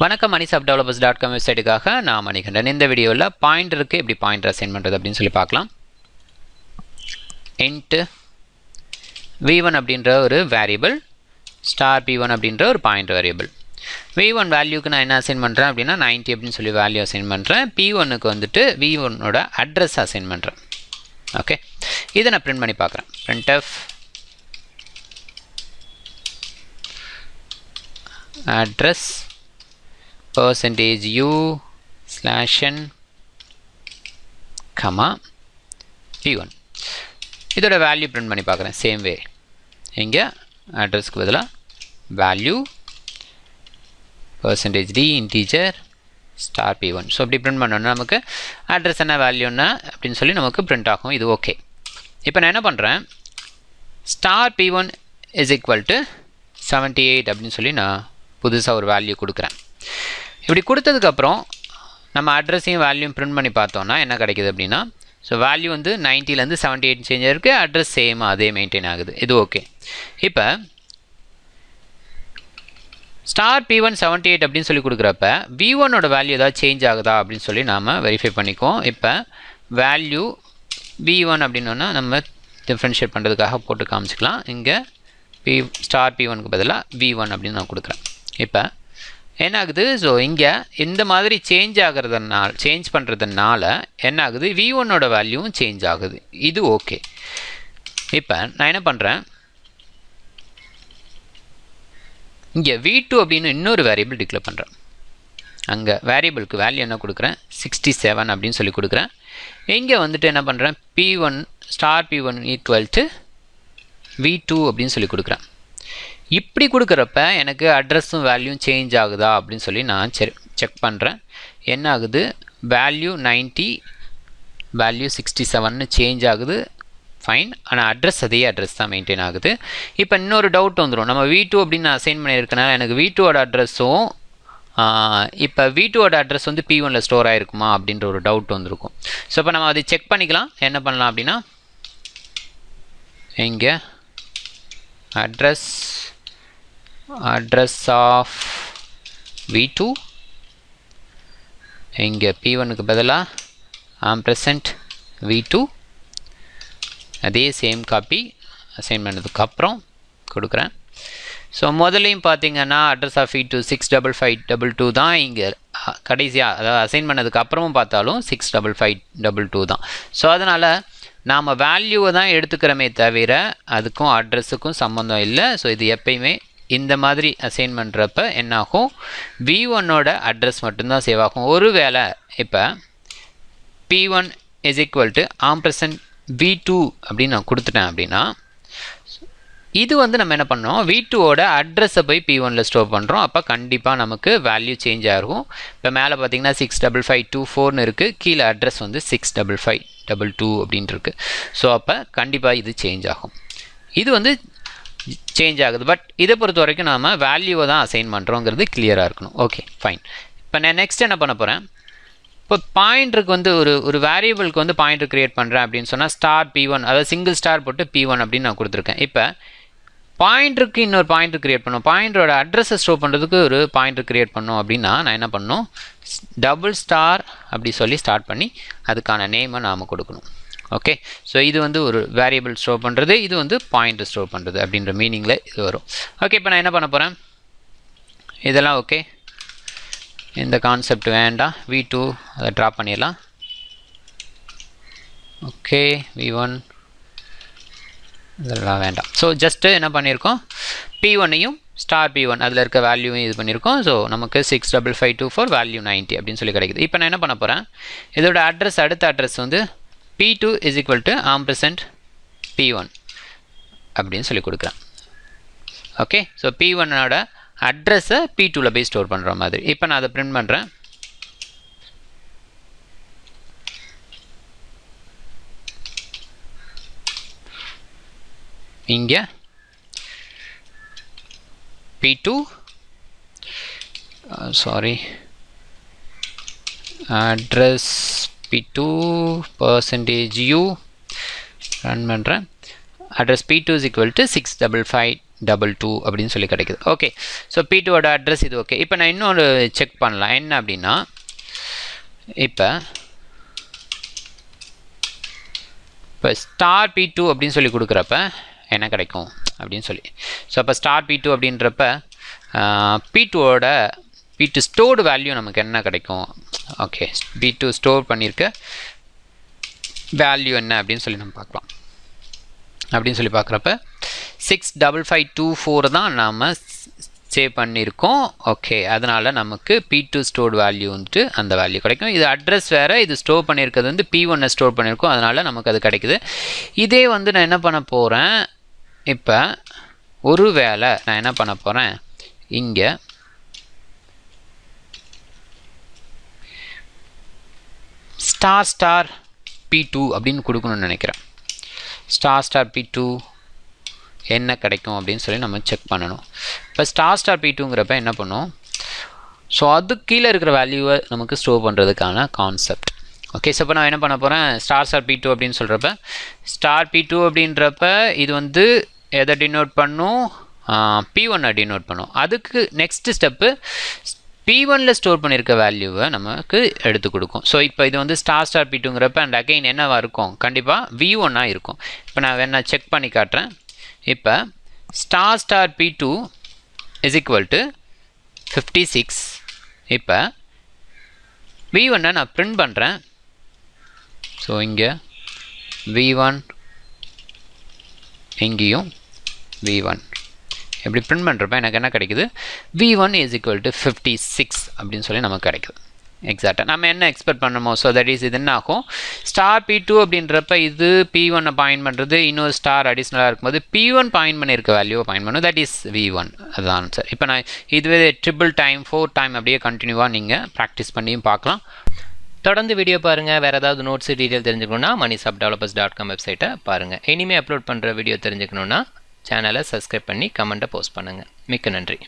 வணக்கம் money sub developers dot com வெப்சைட்டுக்காக நான் மணிகண்டன். இந்த வீடியோவில் பாயிண்டருக்கு எப்படி பாயிண்டர் அசைன் பண்ணுறது அப்படின்னு சொல்லி பார்க்கலாம். இன்ட்டு வி ஒன் அப்படின்ற ஒரு வேரியபிள் ஸ்டார் பி ஒன் அப்படின்ற ஒரு பாயிண்ட் வேரியபிள் வி ஒன் வேல்யூக்கு நான் என்ன அசைன் பண்ணுறேன் அப்படின்னா 90 அப்படின்னு சொல்லி வேல்யூ அசைன் பண்ணுறேன் பி ஒன்னுக்கு வந்துட்டு வி ஒன்னோட அட்ரஸ் அசைன் பண்ணுறேன் ஓகே இதை நான் பிரிண்ட் பண்ணி பார்க்குறேன். Print of address percentage u slash n comma p1 இதோட வேல்யூ பிரிண்ட் பண்ணி பார்க்குறேன். சேம் வே இங்கே அட்ரஸ்க்கு பதிலாக value percentage d integer star p one so அப்படி பிரிண்ட் பண்ணோன்னா நமக்கு அட்ரஸ் என்ன வேல்யூன்னா அப்படின்னு சொல்லி நமக்கு பிரிண்ட் ஆகும். இது ஓகே இப்போ நான் என்ன பண்ணுறேன் star p one is equal to seventy eight அப்படின்னு சொல்லி நான் புதுசாக ஒரு வேல்யூ கொடுக்குறேன். இப்படி கொடுத்ததுக்கப்புறம் நம்ம அட்ரஸையும் வேல்யூம் பிரிண்ட் பண்ணி பார்த்தோம்னா என்ன கிடைக்குது அப்படின்னா ஸோ வேல்யூ வந்து நைன்ட்டிலேருந்து செவன்ட்டி எயிட் சேஞ்ச் ஆகிருக்கு அட்ரஸ் சேம் அதே மெயின்டைன் ஆகுது. இது ஓகே இப்போ star p one seventy eight அப்படின்னு சொல்லி கொடுக்குறப்ப வி ஒன்னோட வேல்யூ ஏதாவது சேஞ்ச் ஆகுதா அப்படின்னு சொல்லி நாம் வெரிஃபை பண்ணிக்குவோம். இப்போ வேல்யூ வி ஒன் அப்படின்னா நம்ம டிஃப்ரென்ஷியேட் பண்ணுறதுக்காக போட்டு காமிச்சிக்கலாம். இங்கே பி ஸ்டார் பி ஒனுக்கு பதிலாக வி ஒன் அப்படின்னு நான் கொடுக்குறேன். இப்போ என்ன ஆகுது ஸோ இங்கே இந்த மாதிரி சேஞ்ச் ஆகிறதுனால சேஞ்ச் பண்ணுறதுனால என்ன ஆகுது வி ஒன்னோட வேல்யூவும் சேஞ்ச் ஆகுது. இது ஓகே இப்போ நான் என்ன பண்ணுறேன் இங்கே வி டூ அப்படின்னு இன்னொரு வேரியபிள் டிக்ளேர் பண்ணுறேன் அங்கே வேரியபிளுக்கு வேல்யூ என்ன கொடுக்குறேன்? சிக்ஸ்டி செவன் அப்படின்னு சொல்லி கொடுக்குறேன். இங்கே வந்துட்டு என்ன பண்ணுறேன் p one star p one equal to v two அப்படின்னு சொல்லி கொடுக்குறேன். இப்படி கொடுக்குறப்ப எனக்கு அட்ரஸும் வேல்யூவும் சேஞ்ச் ஆகுதா அப்படின்னு சொல்லி நான் செக் செக் பண்ணுறேன் என்ன ஆகுது? வேல்யூ நைன்ட்டி வேல்யூ சிக்ஸ்டி செவன்னு சேஞ்ச் ஆகுது. ஃபைன் ஆனால் அட்ரஸ் அதே அட்ரஸ் தான் மெயின்டைன் ஆகுது. இப்போ இன்னொரு டவுட் வந்துடும் நம்ம வீ டூ அப்படின்னு நான் அசைன் பண்ணியிருக்கனால எனக்கு வி டூவோட அட்ரஸும் இப்போ வி டூவோட அட்ரஸ் வந்து பி ஒனில் ஸ்டோர் ஆகிருக்குமா அப்படின்ற ஒரு டவுட் வந்திருக்கும். ஸோ இப்போ நம்ம அதை செக் பண்ணிக்கலாம். என்ன பண்ணலாம் அப்படின்னா இங்கே address address of v two இங்கே பி ஒனுக்கு பதிலாக ஆம் ப்ரெசன்ட் வி டூ அதே சேம் காப்பி அசைன் பண்ணதுக்கப்புறம் கொடுக்குறேன். ஸோ முதலையும் பார்த்தீங்கன்னா address of v two six double five double two தான் இங்கே கடைசியாக அதாவது அசைன் பண்ணதுக்கு அப்புறமும் பார்த்தாலும் six double five double two தான். ஸோ அதனால் நாம் வேல்யூவை தான் எடுத்துக்கிறோமே தவிர அதுக்கும் அட்ரஸுக்கும் சம்மந்தம் இல்லை. ஸோ இது எப்பயுமே இந்த மாதிரி அசைன் பண்ணுறப்ப என்னாகும்? வி ஒன்னோட அட்ரஸ் மட்டும்தான் சேவ் ஆகும். ஒரு வேளை இப்போ p one is equal to ஆம் வி டூ அப்படின்னு நான் கொடுத்துட்டேன் அப்படின்னா இது வந்து நம்ம என்ன பண்ணோம்? வி டூவோட அட்ரஸை போய் பி ஒனில் ஸ்டோர் பண்ணுறோம் அப்போ கண்டிப்பாக நமக்கு வேல்யூ சேஞ்ச் ஆகும். இப்போ மேலே பார்த்தீங்கன்னா சிக்ஸ் டபுள் ஃபைவ் டூ ஃபோர்னு இருக்குது கீழே அட்ரஸ் வந்து six double five double two அப்படின்ட்டு இருக்குது ஸோ அப்போ கண்டிப்பாக இது சேஞ்ச் ஆகும். இது வந்து சேஞ்ச் ஆகுது. பட் இதை பொறுத்த வரைக்கும் நாம் வேல்யூவை தான் அசைன் பண்ணுறோங்கிறது கிளியராக இருக்கணும். ஓகே ஃபைன் இப்போ நான் நெக்ஸ்ட் என்ன பண்ண போகிறேன் இப்போ பாயிண்ட்ருக்கு வந்து ஒரு ஒரு வேரியபிளுக்கு வந்து பாயிண்ட் க்ரியேட் பண்ணுறேன் அப்படின்னு சொன்னால் ஸ்டார் பி ஒன் அதாவது சிங்கிள் ஸ்டார் போட்டு பி ஒன் அப்படின்னு நான் கொடுத்துருக்கேன். இப்போ பாயிண்ட்டுக்கு இன்னொரு பாயிண்ட் க்ரியேட் பண்ணும். பாயிண்டரோட அட்ரஸை ஸ்டோர் பண்ணுறதுக்கு ஒரு பாயிண்ட்டு க்ரியேட் பண்ணோம் அப்படின்னா நான் என்ன பண்ணணும்? டபுள் ஸ்டார் அப்படி சொல்லி ஸ்டார்ட் பண்ணி அதுக்கான நேமை நாம் கொடுக்கணும். ஓகே ஸோ இது வந்து ஒரு வேரியபிள் ஸ்டோர் பண்ணுறது இது வந்து பாயிண்ட்டு ஸ்டோர் பண்ணுறது அப்படின்ற மீனிங்கில் இது வரும். ஓகே இப்போ நான் என்ன பண்ண போகிறேன் இதெல்லாம் ஓகே இந்த கான்செப்ட் வேண்டாம். வி டூ அதை ட்ராப் பண்ணிடலாம். ஓகே வி ஒன் இதெல்லாம் வேண்டாம். ஸோ ஜஸ்ட்டு என்ன பண்ணியிருக்கோம்? பி ஒன்னையும் ஸ்டார் பி ஒன் அதில் இருக்க வேல்யூவும் இது பண்ணியிருக்கோம். ஸோ நமக்கு six double five two four value ninety அப்படின்னு சொல்லி கிடைக்குது. இப்போ நான் என்ன பண்ண போகிறேன் இதோட அட்ரஸ் அடுத்த அட்ரஸ் வந்து p two is equal to ampersand p one அப்படின்னு சொல்லி கொடுக்குறேன். ஓகே ஸோ பி ஒன்னோட அட்ரஸை பி டூவில் போய் ஸ்டோர் பண்ணுற மாதிரி. இப்போ நான் அதை பிரிண்ட் பண்ணுறேன் இங்கே p two sorry address p two percentage u run பண்ணுறேன் address p two is equal to six double five double two அப்படின்னு சொல்லி கிடைக்குது. ஓகே ஸோ பி டூவோட அட்ரஸ் இது ஓகே இப்போ நான் இன்னொரு செக் பண்ணலாம். என்ன அப்படின்னா இப்போ இப்போ ஸ்டார் பி டூ அப்படின்னு சொல்லி கொடுக்குறப்ப என்ன கிடைக்கும்? அப்படின்னு சொல்லி. ஸோ அப்போ ஸ்டார் பி டூ அப்படின்றப்ப பி டூவோட பி டு ஸ்டோர்டு வேல்யூ நமக்கு என்ன கிடைக்கும்? ஓகே பி டூ ஸ்டோர் பண்ணியிருக்க வேல்யூ என்ன அப்படின்னு சொல்லி நம்ம பார்க்கலாம். அப்படின்னு சொல்லி பார்க்குறப்ப six double five two four தான் நாம் சேவ் பண்ணியிருக்கோம் ஓகே அதனால் நமக்கு பி டூ ஸ்டோர்டு வேல்யூ வந்துட்டு அந்த வேல்யூ கிடைக்கும். இது அட்ரஸ் வேறு இது ஸ்டோர் பண்ணியிருக்கிறது வந்து பி ஒன்னை ஸ்டோர் பண்ணியிருக்கோம் அதனால் நமக்கு அது கிடைக்குது. இதே வந்து நான் என்ன பண்ண போகிறேன் இப்போ ஒரு வேளை நான் என்ன பண்ண போகிறேன் இங்கே ஸ்டார் ஸ்டார் பி டூ அப்படின்னு கொடுக்கணும்னு நினைக்கிறேன். ஸ்டார் ஸ்டார் பி டூ என்ன கிடைக்கும் அப்படின்னு சொல்லி நம்ம செக் பண்ணணும். இப்போ ஸ்டார் ஸ்டார் பி டூங்கிறப்ப என்ன பண்ணும்? ஸோ அது கீழே இருக்கிற வேல்யூவை நமக்கு ஸ்டோர் பண்ணுறதுக்கான கான்செப்ட் ஓகே ஸோ இப்போ நான் என்ன பண்ண போகிறேன் ஸ்டார் ஸ்டார் பி டூ அப்படின்னு சொல்கிறப்ப ஸ்டார் பி டூ அப்படின்றப்ப இது வந்து எதை டினோட் பண்ணும்? பி ஒன்னை டினோட் பண்ணும். அதுக்கு நெக்ஸ்ட் ஸ்டெப்பு பி ஒனில் ஸ்டோர் பண்ணியிருக்க வேல்யூவை நமக்கு எடுத்து கொடுக்கும். ஸோ இப்போ இது வந்து ஸ்டார் ஸ்டார் பி டூங்கிறப்ப அண்ட் அகைன் என்னவாக இருக்கும்? கண்டிப்பாக வி ஒன்னாக இருக்கும். இப்போ நான் வேணால் செக் பண்ணி காட்டுறேன். இப்போ star star p two is equal to fifty six இப்போ வி ஒன்னை நான் பிரிண்ட் பண்ணுறேன் ஸோ இங்கே வி ஒன் இங்கேயும் வி ஒன் இப்படி பிரிண்ட் பண்ணுறப்ப எனக்கு என்ன கிடைக்குது? V one is equal to fifty six அப்படின்னு சொல்லி நமக்கு கிடைக்குது. எக்ஸாக்டாக நம்ம என்ன எக்ஸ்பெக்ட் பண்ணணுமோ ஸோ தட் இஸ் இது என்ன ஆகும் ஸ்டார் பி டூ அப்படின்றப்ப இது பி ஒன்னை பாயிண்ட் பண்ணுறது இன்னொரு ஸ்டார் அடிஷ்னலாக இருக்கும்போது பி ஒன் பாயிண்ட் பண்ணியிருக்க வேல்யூவை பாயிண்ட் பண்ணும். தட் இஸ் வி ஒன் அதுதான் சார். இப்போ நான் இதுவே ட்ரிபிள் டைம் ஃபோர் டைம் அப்படியே கண்டினியூவாக நீங்கள் ப்ராக்டிஸ் பண்ணியும் பார்க்கலாம். தொடர்ந்து வீடியோ பாருங்கள் வேறு ஏதாவது நோட்ஸ் டீட்டெயில் தெரிஞ்சுக்கணுன்னா money sub developers dot com வெப்சைட்டை பாருங்கள் இனிமேல் அப்லோட் பண்ணுற வீடியோ தெரிஞ்சுக்கணுன்னா சேனலை சப்ஸ்கிரைப் பண்ணி கமெண்ட்டை போஸ்ட் பண்ணுங்கள் மிக்க நன்றி.